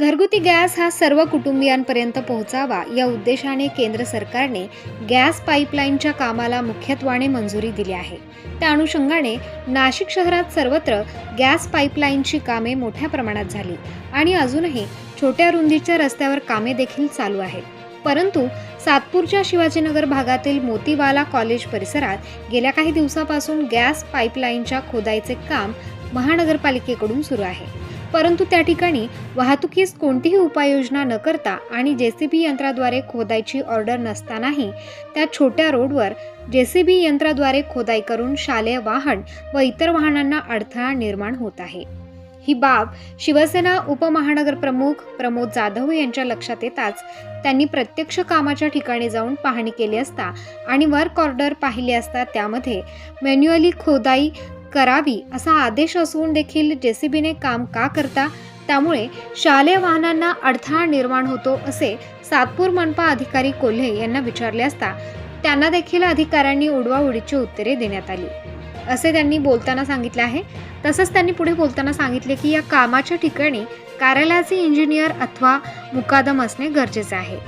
घरगुती गॅस हा सर्व कुटुंबियांपर्यंत पोहोचावा या उद्देशाने केंद्र सरकारने गॅस पाईपलाईनच्या कामाला मुख्यत्वाने मंजुरी दिली आहे. त्या अनुषंगाने नाशिक शहरात सर्वत्र गॅस पाईपलाईनची कामे मोठ्या प्रमाणात झाली आणि अजूनही छोट्या रुंदीच्या रस्त्यावर कामे देखील चालू आहेत. परंतु सातपूरच्या शिवाजीनगर भागातील मोतीवाला कॉलेज परिसरात गेल्या काही दिवसापासून गॅस पाईपलाईनच्या खोदाईचे काम महानगरपालिकेकडून सुरू आहे. परंतु त्या ठिकाणी वाहतुकीस कोणतीही उपाययोजना न करता आणि जे सी बी यंत्राद्वारे खोदायची ऑर्डर नसतानाही त्या छोट्या रोडवर जे सी बी यंत्राद्वारे खोदाई करून शालेय वाहन व इतर वाहनांना अडथळा निर्माण होत आहे. ही बाब शिवसेना उपमहानगरप्रमुख प्रमोद जाधव यांच्या लक्षात येताच त्यांनी प्रत्यक्ष कामाच्या ठिकाणी जाऊन पाहणी केली असता आणि वर्क ऑर्डर पाहिली असता त्यामध्ये मॅन्युअली खोदाई करावी असा आदेश असून देखील जेसीबीने काम का करता त्यामुळे शालेय वाहनांना अडथळा निर्माण होतो असे सातपूर मनपा अधिकारी कोल्हे यांना विचारले असता त्यांना देखील अधिकाऱ्यांनी उडवाउडीची उत्तरे देण्यात आली. असे त्यांनी बोलताना सांगितले आहे. तसंच त्यांनी पुढे बोलताना सांगितले की या कामाच्या ठिकाणी कार्यालयाचे इंजिनियर अथवा मुकादम असणे गरजेचे आहे.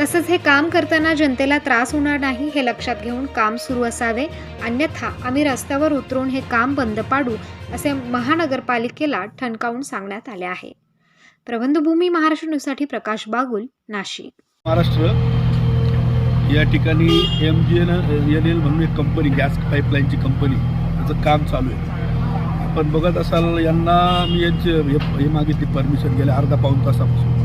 तसंच हे काम करताना जनतेला त्रास होणार नाही हे लक्षात घेऊन काम सुरू असावे. अन्यथा आम्ही रस्त्यावर उतरून हे काम बंद पाडू असे महानगरपालिकेला ठणकावून सांगण्यात आले आहे. प्रबंधभूमी महाराष्ट्र न्यूजसाठी प्रकाश बागुल नाशिक. महाराष्ट्र या ठिकाणी M G N N L म्हणून एक कंपनी गॅस पाईपलाईनची कंपनी त्याचं काम चालू आहे. आपण बघत असाल यांना मी यांचे हे मागितली परमिशन गेल्या अर्धा पाऊण तासापासून.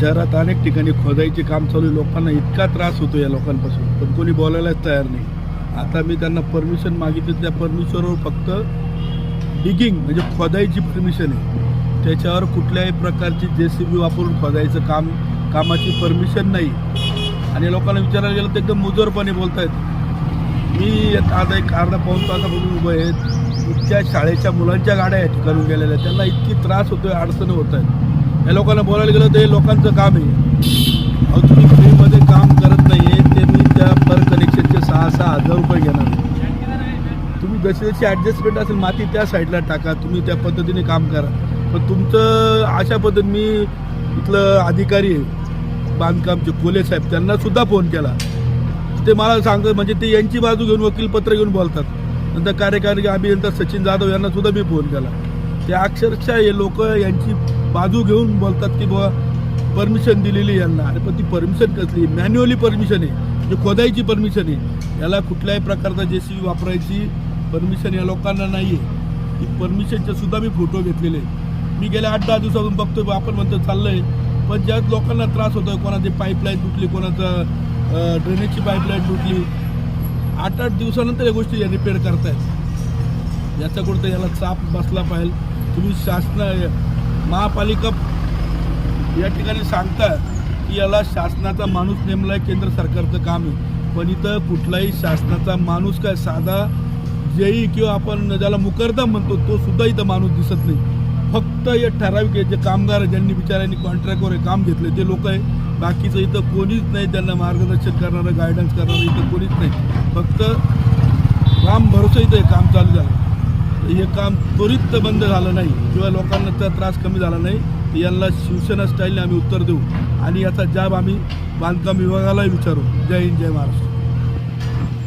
शहरात अनेक ठिकाणी खोदाईचे काम चालू आहे. लोकांना इतका त्रास होतो या लोकांपासून. पण कोणी बोलायलाच तयार नाही. आता मी त्यांना परमिशन मागितली त्या परमिशनवर फक्त डिगिंग म्हणजे खोदाईची परमिशन आहे. त्याच्यावर कुठल्याही प्रकारची जे सी बी वापरून खोदायचं काम कामाची परमिशन नाही. आणि लोकांना विचारायला गेलं तर एकदम मुजोरपणे बोलतायत. मी आता एक अर्धा पाऊन तासापासून उभं आहे. इतक्या शाळेच्या मुलांच्या गाड्या या ठिकाणी गेलेल्या त्यांना इतकी त्रास होतोय अडचणी होत आहेत. या लोकांना बोलायला गेलं तर लोकांचं काम आहे. अहो तुम्ही फ्रीमध्ये काम करत नाही आहे ते मी त्या पर कनेक्शनचे सहा सहा हजार रुपये घेणार तुम्ही जशी जशी ॲडजस्टमेंट असेल माती त्या साईडला टाका तुम्ही त्या पद्धतीने काम करा. पण तुमचं अशा पद्धतीने मी इथलं अधिकारी आहे बांधकामचे कोले साहेब त्यांना सुद्धा फोन केला. ते मला सांगत म्हणजे ते यांची बाजू घेऊन वकीलपत्र घेऊन बोलतात. नंतर कार्यकारी अभियंता सचिन जाधव यांना सुद्धा मी फोन केला. ते अक्षरशः हे लोक यांची बाजू घेऊन बोलतात की बुवा परमिशन दिलेली यांना. अरे पण ती परमिशन कसली? मॅन्युअली परमिशन आहे. म्हणजे खोदायची परमिशन आहे. याला कुठल्याही प्रकारचा जे सी वापरायची परमिशन या लोकांना नाही आहे ती परमिशनचे सुद्धा मी फोटो घेतलेले मी गेल्या आठ दहा दिवसातून बघतो आपण म्हणतो आहे पण ज्या लोकांना त्रास होतोय कोणाची पाईपलाईन तुटली कोणाचं ड्रेनेजची पाईपलाईन तुटली. आठ आठ दिवसानंतर या गोष्टी रिपेअर करतायत. याचा कुठं याला चाप बसला पाहिजे. तुम्ही शासन महापालिका या ठिकाणी सांगता की याला शासनाचा माणूस नेमला आहे केंद्र सरकारचं काम आहे. पण इथं कुठलाही शासनाचा माणूस काय साधा जेई किंवा आपण ज्याला मुकरदा म्हणतो तो सुद्धा इथं माणूस दिसत नाही. फक्त हे ठराविक आहे, जे कामगार आहे, ज्यांनी बिचाऱ्यांनी कॉन्ट्रॅक्टवर हे काम घेतले ते लोक आहे बाकीचं इथं कोणीच नाही त्यांना मार्गदर्शन करणारं गायडन्स करणारं इथं कोणीच नाही. फक्त राम भरोसा इथं हे काम चालू झालं हे काम त्वरित बंद झालं नाही किंवा लोकांना त्या त्रास कमी झाला नाही तर यांना शिवसेना स्टाईलने आम्ही उत्तर देऊ. आणि याचा जाब आम्ही बांधकाम विभागालाही विचारू. जय हिंद जय महाराष्ट्र.